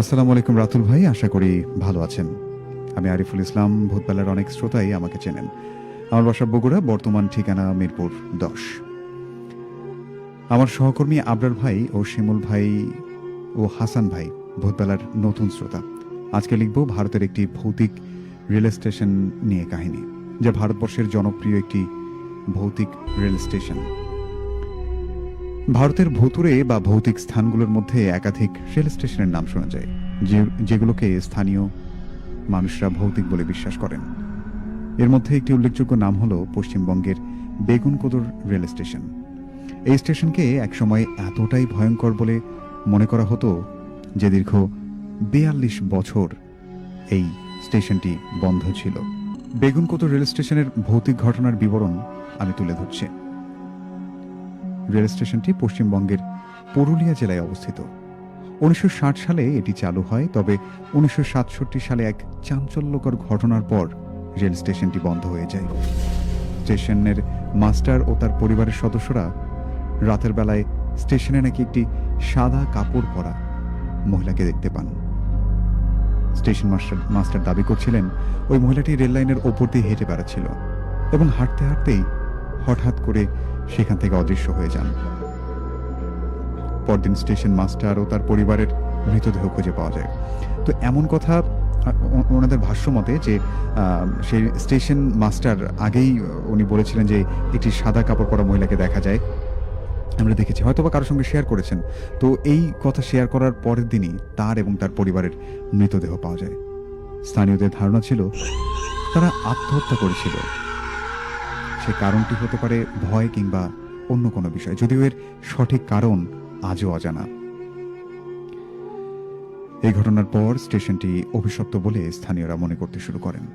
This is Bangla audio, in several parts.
আসসালামু আলাইকুম রাতুল ভাই, আশা করি ভালো আছেন। আমি আরিফুল ইসলাম, ভূতবেলার অনেক শ্রোতাই আমাকে চেনেন। আমার বাসা বগুড়া, বর্তমান ঠিকানা মিরপুর দশ। আমার সহকর্মী আবরার ভাই ও শিমুল ভাই ও হাসান ভাই, ভূতবেলার নতুন শ্রোতা। আজকে লিখব ভারতের একটি ভৌতিক রেল স্টেশন নিয়ে কাহিনী, যা ভারতবর্ষের জনপ্রিয় একটি ভৌতিক রেল স্টেশন। ভারতের ভুতুরে বা ভৌতিক স্থানগুলোর মধ্যে একাধিক রেল স্টেশনের নাম শোনা যায় যেগুলোকে স্থানীয় মানুষরা ভৌতিক বলে বিশ্বাস করেন। এর মধ্যে একটি উল্লেখযোগ্য নাম হল পশ্চিমবঙ্গের বেগুনকোদর রেল স্টেশন। এই স্টেশনকে একসময় এতটাই ভয়ঙ্কর বলে মনে করা হতো যে দীর্ঘ বিয়াল্লিশ বছর এই স্টেশনটি বন্ধ ছিল। বেগুনকোদর রেল স্টেশনের ভৌতিক ঘটনার বিবরণ আমি তুলে ধরছি। রেল স্টেশনটি পশ্চিমবঙ্গের পুরুলিয়া জেলায় অবস্থিত। উনিশশো ষাট সালে এটি চালু হয়, তবে উনিশশো সাতষট্টি সালে এক চাঞ্চল্যকর ঘটনার পর রেল স্টেশনটি বন্ধ হয়ে যায়। স্টেশনের মাস্টার ও তার পরিবারের সদস্যরা রাতের বেলায় স্টেশনে নাকি একটি সাদা কাপড় পরা মহিলাকে দেখতে পান। স্টেশন মাস্টার মাস্টার দাবি করছিলেন, ওই মহিলাটি রেল লাইনের ওপর দিয়ে হেঁটে বেড়াচ্ছিল এবং হাঁটতে হাঁটতেই হঠাৎ করে সেখান থেকে অদৃশ্য হয়ে যান। পরদিন স্টেশন মাস্টার ও তার পরিবারের মৃতদেহ খুঁজে পাওয়া যায়। তো এমন কথা ওনাদের ভাষ্য মতে যে সেই স্টেশন মাস্টার আগেই উনি বলেছিলেন যে, একটি সাদা কাপড় পরা মহিলাকে দেখা যায়। আমরা দেখেছি হয়তো বা কারোর সঙ্গে শেয়ার করেছেন। তো এই কথা শেয়ার করার পরের দিনই তার এবং তার পরিবারের মৃতদেহ পাওয়া যায়। স্থানীয়দের ধারণা ছিল, তারা আত্মহত্যা করেছিল। সে কারণটি হতে পারে ভয় কিংবা অন্য কোনো বিষয়। যদিও এর সঠিক কারণ আজও অজানা। এই ঘটনার পর স্টেশনটি অভিশপ্ত বলে স্থানীয়রা মনে করতে শুরু করেন।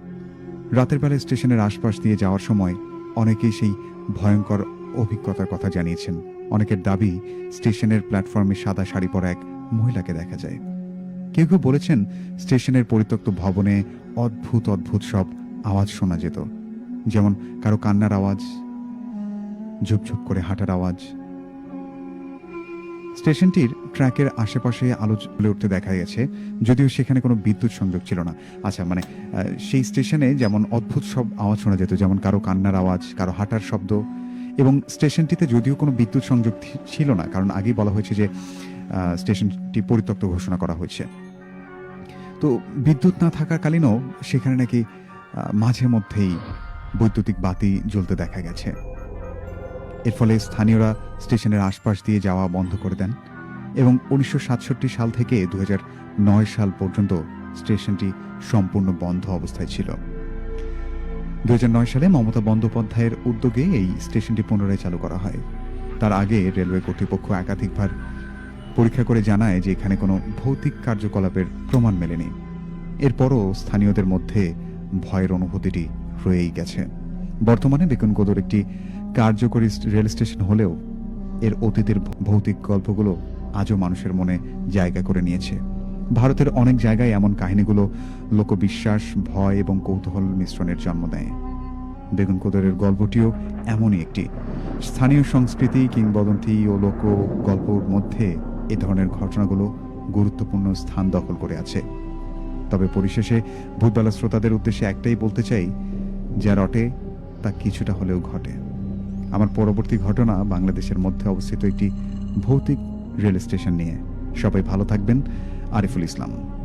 রাতের বেলা স্টেশনের আশপাশ দিয়ে যাওয়ার সময় অনেকেই সেই ভয়ঙ্কর অভিজ্ঞতার কথা জানিয়েছেন। অনেকের দাবি, স্টেশনের প্ল্যাটফর্মে সাদা শাড়ি পরা এক মহিলাকে দেখা যায়। কেউ কেউ বলেছেন, স্টেশনের পরিত্যক্ত ভবনে অদ্ভুত অদ্ভুত সব আওয়াজ শোনা যেত। যেমন কারও কান্নার আওয়াজ, ঝুপঝুপ করে হাঁটার আওয়াজ। স্টেশনটির ট্র্যাকের আশেপাশে আলো জ্বলে উঠতে দেখা গেছে, যদিও সেখানে কোনো বিদ্যুৎ সংযোগ ছিল না। আচ্ছা মানে সেই স্টেশনে যেমন অদ্ভুত সব আওয়াজ শোনা যেত, যেমন কারও কান্নার আওয়াজ, কারও হাঁটার শব্দ। এবং স্টেশনটিতে যদিও কোনো বিদ্যুৎ সংযোগ ছিল না, কারণ আগেই বলা হয়েছে যে স্টেশনটি পরিত্যক্ত ঘোষণা করা হয়েছে। তো বিদ্যুৎ না থাকাকালীনও সেখানে নাকি মাঝে মধ্যেই বৈদ্যুতিক বাতি জ্বলতে দেখা গেছে। এর ফলে স্থানীয়রা স্টেশনের আশপাশ দিয়ে যাওয়া বন্ধ করে দেন এবং উনিশশো সাতষট্টি সাল থেকে দু সাল পর্যন্ত স্টেশনটি সম্পূর্ণ বন্ধ অবস্থায় ছিল। দু সালে মমতা বন্দ্যোপাধ্যায়ের উদ্যোগে এই স্টেশনটি পুনরায় চালু করা হয়। তার আগে রেলওয়ে কর্তৃপক্ষ একাধিকবার পরীক্ষা করে জানায় যে এখানে কোনো ভৌতিক কার্যকলাপের প্রমাণ মেলেনি। এরপরও স্থানীয়দের মধ্যে ভয়ের অনুভূতিটি রয়েই গেছে। বর্তমানে বেকুনকোদর একটি কার্যকরী রেল স্টেশন হলেও এর অতীতের ভৌতিক গল্পগুলো আজও মানুষের মনে জায়গা করে নিয়েছে। ভারতের অনেক জায়গায় এমন কাহিনীগুলো লোকবিশ্বাস, ভয় এবং কৌতূহল মিশ্রণের জন্ম দেয়। বেগুনকোদরের গল্পটিও এমনই একটি। স্থানীয় সংস্কৃতি, কিংবদন্তি ও লোক গল্পর মধ্যে এ ধরনের ঘটনাগুলো গুরুত্বপূর্ণ স্থান দখল করে আছে। তবে পরিশেষে ভূতবেলা শ্রোতাদের উদ্দেশ্যে একটাই বলতে চাই যা রটে, তা কিছুটা হলেও ঘটে। আমার পরবর্তী ঘটনা বাংলাদেশের মধ্যে অবস্থিত একটি ভৌতিক রেল স্টেশন নিয়ে। সবাই ভালো থাকবেন। আরিফুল ইসলাম।